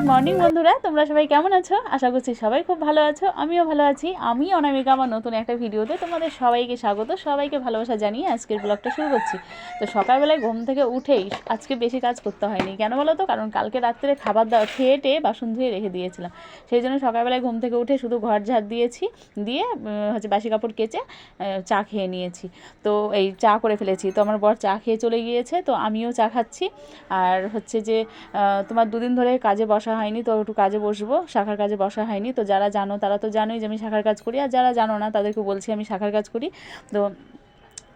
Good morning বন্ধুরা। তোমরা সবাই কেমন আছো? আশা করছি সবাই খুব ভালো আছো। আমিও ভালো আছি। আমি অনামিকা, আমার নতুন একটা ভিডিওতে তোমাদের সবাইকে স্বাগত, সবাইকে ভালোবাসা জানিয়ে আজকের ব্লগটা শুরু করছি। তো সকালবেলায় ঘুম থেকে উঠেই আজকে বেশি কাজ করতে হয়নি। কেন বলো তো? কারণ কালকে রাত্রে খাবার দাওয়া খেয়ে টেয়ে বাসন ধুয়ে রেখে দিয়েছিলাম। সেই জন্য সকালবেলায় ঘুম থেকে উঠে শুধু ঘর ঝাড় দিয়েছি, দিয়ে হচ্ছে বাসি কাপড় কেচে চা খেয়ে নিয়েছি। তো এই চা করে ফেলেছি। তো আমার বর চা খেয়ে চলে গিয়েছে। তো আমিও চা খাচ্ছি। আর হচ্ছে যে তোমার দুদিন ধরে কাজে বসা হয়নি, তো একটু কাজে বসবো, শাখার কাজে বসা হয়নি। তো যারা জানো তারা তো জানোই যে আমি শাখার কাজ করি, আর যারা জানো না তাদেরকে বলছি আমি শাখার কাজ করি। তো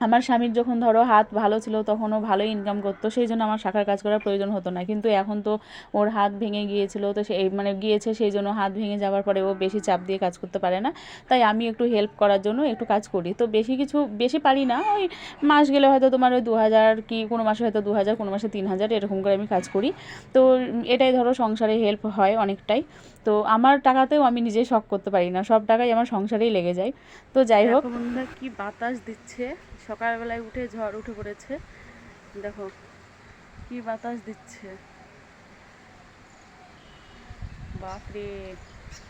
আমার স্বামীর যখন ধরো হাত ভালো ছিল, তখনও ভালোই ইনকাম করতো, সেই জন্য আমার শাখার কাজ করার প্রয়োজন হতো না। কিন্তু এখন তো ওর হাত ভেঙে গিয়েছিল, তো সেই মানে গিয়েছে, সেই জন্য হাত ভেঙে যাওয়ার পরে ও বেশি চাপ দিয়ে কাজ করতে পারে না। তাই আমি একটু হেল্প করার জন্য একটু কাজ করি। তো বেশি কিছু, বেশি পারি না, ওই মাস গেলে হয়তো তোমার ওই দু হাজার কি, কোনো মাসে হয়তো দু হাজার কোনো মাসে তিন হাজার এরকম করে আমি কাজ করি। তো এটাই ধরো সংসারে হেল্প হয় অনেকটাই। তো আমার টাকাতেও আমি নিজে শখ করতে পারি না। সব টাকাই আমার সংসারেই লেগে যায়। তো যাই হোক। বন্ধুরা, কি বাতাস দিচ্ছে। সকালবেলায় উঠে ঝড় উঠে পড়েছে। দেখো, কি বাতাস দিচ্ছে। বাপরে,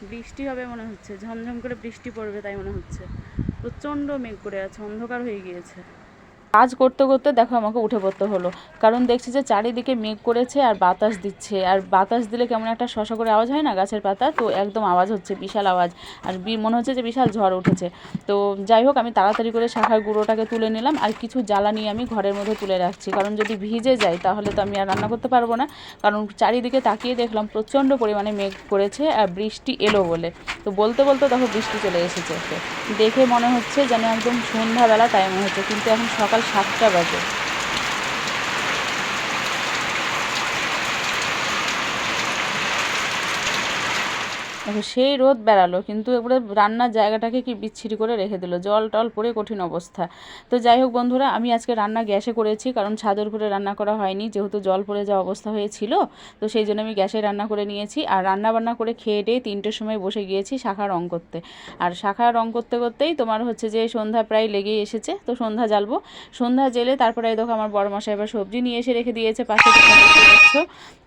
বৃষ্টি হবে মনে হচ্ছে। ঝমঝম করে বৃষ্টি পড়বে তাই মনে হচ্ছে। প্রচণ্ড মেঘ করে আছে, অন্ধকার হয়ে গিয়েছে। কাজ করতে করতে দেখো আমাকে উঠে পড়তে হলো। কারণ দেখছি যে চারিদিকে মেঘ করেছে আর বাতাস দিচ্ছে। আর বাতাস দিলে কেমন একটা শশা করে আওয়াজ হয় না গাছের পাতা? তো একদম আওয়াজ হচ্ছে, বিশাল আওয়াজ। আর মনে হচ্ছে যে বিশাল ঝড় উঠেছে। তো যাই হোক, আমি তাড়াতাড়ি করে শাখার গুঁড়োটাকে তুলে নিলাম আর কিছু জ্বালানি আমি ঘরের মধ্যে তুলে রাখছি। কারণ যদি ভিজে যায়, তাহলে তো আমি আর রান্না করতে পারব না। কারণ চারিদিকে তাকিয়ে দেখলাম প্রচণ্ড পরিমাণে মেঘ করেছে আর বৃষ্টি এলো বলে। তো বলতে বলতে দেখো বৃষ্টি চলে এসেছে। দেখে মনে হচ্ছে যেন একদম সন্ধ্যাবেলা টাইম হচ্ছে। কিন্তু এখন সকাল সাতটা বাজে। দেখো, সেই রোদ বেড়ালো, কিন্তু এবারে রান্নার জায়গাটাকে কি বিচ্ছিরি করে রেখে দিল, জল টল পড়ে কঠিন অবস্থা। তো যাই হোক বন্ধুরা, আমি আজকে রান্না গ্যাসে করেছি, কারণ ছাদের উপরে রান্না করা হয়নি, যেহেতু জল পড়ে যাওয়া অবস্থা হয়েছিল, তো সেই জন্য আমি গ্যাসে রান্না করে নিয়েছি। আর রান্না বান্না করে খেয়ে টেয়ে তিনটের সময় বসে গিয়েছি শাখা রং করতে। আর শাখা রং করতে করতেই তোমার হচ্ছে যে সন্ধ্যা প্রায় লেগেই এসেছে, তো সন্ধ্যা জ্বালবো। সন্ধ্যা জেলে তারপরে দেখো আমার বড় মশাই এবার সবজি নিয়ে এসে রেখে দিয়েছে, পাশে।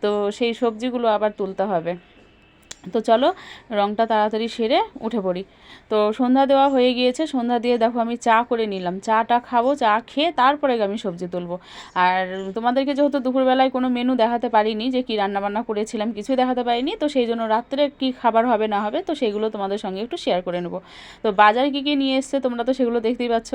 তো সেই সবজিগুলো আবার তুলতে হবে। তো চলো রংটা তাড়াতাড়ি সেরে উঠে পড়ি। তো সন্ধ্যা দেওয়া হয়ে গিয়েছে, সন্ধ্যা দিয়ে দেখো আমি চা করে নিলাম। চাটা খাব, চা খেয়ে তারপরে আমি সবজি তুলবো। আর তোমাদেরকে যেহেতু দুপুরবেলায় কোনো মেনু দেখাতে পারিনি যে কি রান্না বান্না করেছিলাম, কিছুই দেখাতে পারিনি, তো সেই জন্য রাত্রে কি খাবার হবে, না হবে, তো সেগুলো তোমাদের সঙ্গে একটু শেয়ার করে নেব। তো বাজারে কী কী নিয়ে এসছে তোমরা তো সেগুলো দেখতেই পাচ্ছ।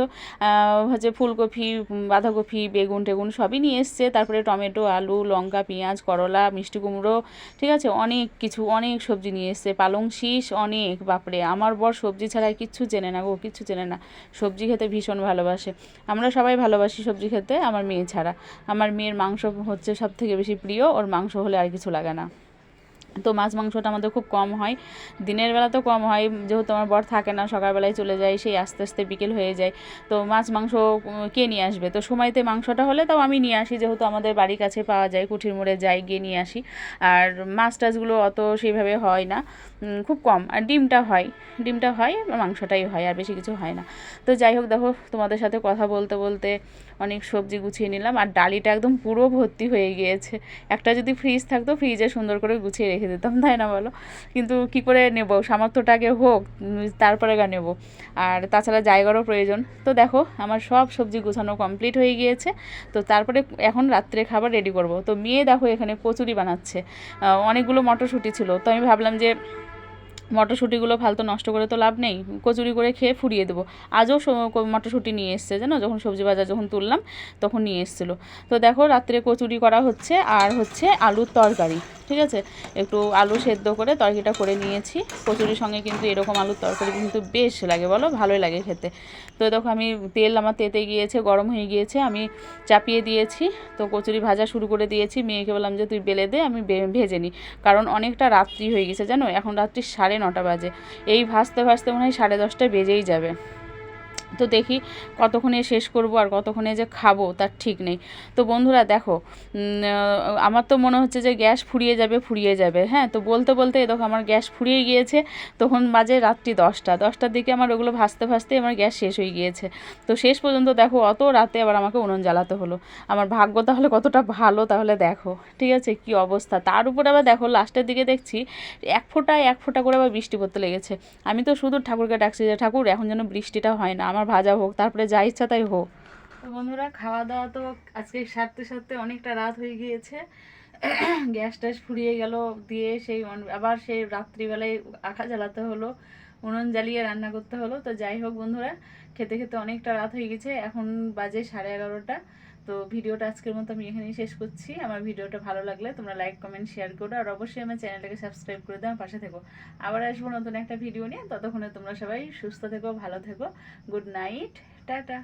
হচ্ছে ফুলকপি, বাঁধাকপি, বেগুন টেগুন সবই নিয়ে এসছে। তারপরে টমেটো, আলু, লঙ্কা, পেঁয়াজ, করলা, মিষ্টি কুমড়ো, ঠিক আছে, অনেক কিছু, অনেক সবজি নিয়ে এসছে, পালং শীষ অনেক, বাপরে, আমার বর সবজি ছাড়া কিচ্ছু চেনে না গো, কিচ্ছু চেনে না। সবজি খেতে ভীষণ ভালোবাসে। আমরা সবাই ভালোবাসি সবজি খেতে, আমার মেয়ে ছাড়া। আমার মেয়ের মাংস হচ্ছে সব থেকে বেশি প্রিয়, ওর মাংস হলে আর কিছু লাগে না। তো মাছ মাংসটা আমাদের খুব কম হয়। দিনের বেলা তো কম হয়, যেহেতু আমার বর থাকে না, সকালবেলায় চলে যায়, সেই আস্তে আস্তে বিকেল হয়ে যায়। তো মাছ মাংস কে নিয়ে আসবে? তো সময়তে মাংসটা হলে তাও আমি নিয়ে আসি, যেহেতু আমাদের বাড়ির কাছে পাওয়া যায়, কুঠির মোড়ে যাই, গিয়ে নিয়ে আসি। আর মাছ টাছগুলো অত সেইভাবে হয় না খুব কম। আর ডিমটা হয় ডিমটা হয়, মাংসটাই হয়, আর বেশি কিছু হয় না। তো যাই হোক, দেখো, তোমাদের সাথে কথা বলতে বলতে অনেক সবজি গুছিয়ে নিলাম। আর ডালিটা একদম পুরো ভর্তি হয়ে গিয়েছে। একটা যদি ফ্রিজ থাকতো ফ্রিজে সুন্দর করে গুছিয়ে রেখে দিতাম, তাই না বলো? কিন্তু কি করে নেব? আগে হোক তারপরে গা নেব। আর তাছাড়া জায়গারও প্রয়োজন। তো দেখো, আমার সব সবজি গুছানো কমপ্লিট হয়ে গিয়েছে। তো তারপরে এখন রাত্রে খাবার রেডি করব। তো মেয়ে দেখো এখানে কচুরি বানাচ্ছে। অনেকগুলো মটরশুঁটি ছিল। তো আমি ভাবলাম যে মটরশুঁটিগুলো ফালতু নষ্ট করে তো লাভ নেই, কচুরি করে খেয়ে ফুরিয়ে দেবো। আজও মটরশুঁটি নিয়ে এসছে জানো? যখন সবজি বাজার যখন তুললাম, তখন নিয়ে এসেছিল। তো দেখো রাত্রে কচুরি করা হচ্ছে, আর হচ্ছে আলুর তরকারি, ঠিক আছে? একটু আলু সেদ্ধ করে তরকারিটা করে নিয়েছি। কচুরির সঙ্গে কিন্তু এরকম আলুর তরকারি কিন্তু বেশ লাগে বলো, ভালোই লাগে খেতে। তো দেখো আমি তেল আমার তেতে গিয়েছে, গরম হয়ে গিয়েছে, আমি চাপিয়ে দিয়েছি। তো কচুরি ভাজা শুরু করে দিয়েছি। মেয়েকে বললাম যে, তুই বেলে দে, আমি ভেজে নিই কারণ অনেকটা রাত্রি হয়ে গেছে জানো? এখন রাত্রি সাড়ে নটা বাজে। এই ভাসতে ভাসতে মনে হয় সাড়ে দশটা বেজেই যাবে। তো দেখি কতক্ষণে শেষ করব আর কতক্ষণে যে খাব, তার ঠিক নেই। তো বন্ধুরা দেখো আমার তো মনে হচ্ছে যে গ্যাস ফুরিয়ে যাবে ফুরিয়ে যাবে হ্যাঁ? তো বলতে বলতে দেখো আমার গ্যাস ফুরিয়ে গিয়েছে, তখন বাজে রাত্রি দশটা। দশটার দিকে আমার ওগুলো ভাসতে ভাজতে আমার গ্যাস শেষ হয়ে গিয়েছে। তো শেষ পর্যন্ত দেখো, অত রাতে আবার আমাকে উনুন জ্বালাতে হলো। আমার ভাগ্য তাহলে কতটা ভালো তাহলে দেখো, ঠিক আছে? কি অবস্থা? তার উপর আবার দেখো, লাস্টের দিকে দেখছি, এক ফোঁটা এক ফোঁটা করে আবার বৃষ্টি পড়তে লেগেছে। আমি তো শুধু ঠাকুরকে ডাকছি যে, ঠাকুর, এখন যেন বৃষ্টিটা হয় না। আমার ভাজা হোক, তারপরে যা ইচ্ছা তাই হোক। তো বন্ধুরা খাওয়া দাওয়া তো আজকে সারতে সারতে অনেকটা রাত হয়ে গিয়েছে। গ্যাস ট্যাস ফুরিয়ে গেল দিয়ে সেই আবার সেই রাত্রিবেলায় আখা জ্বালাতে হলো, উনুন জ্বালিয়ে রান্না করতে হলো। তো যাই হোক বন্ধুরা, খেতে খেতে অনেকটা রাত হয়ে গেছে। এখন বাজে সাড়ে এগারোটা। তো ভিডিওটা আজকের মতো আমি এখানেই শেষ করছি। আমার ভিডিওটা ভালো লাগলে তোমরা লাইক কমেন্ট শেয়ার করো। আর অবশ্যই আমার চ্যানেলটাকে সাবস্ক্রাইব করে দাও পাশে থেকো। আবার আসব নতুন একটা ভিডিও নিয়ে। ততক্ষণে তোমরা সবাই সুস্থ থেকো, ভালো থেকো। Good night tata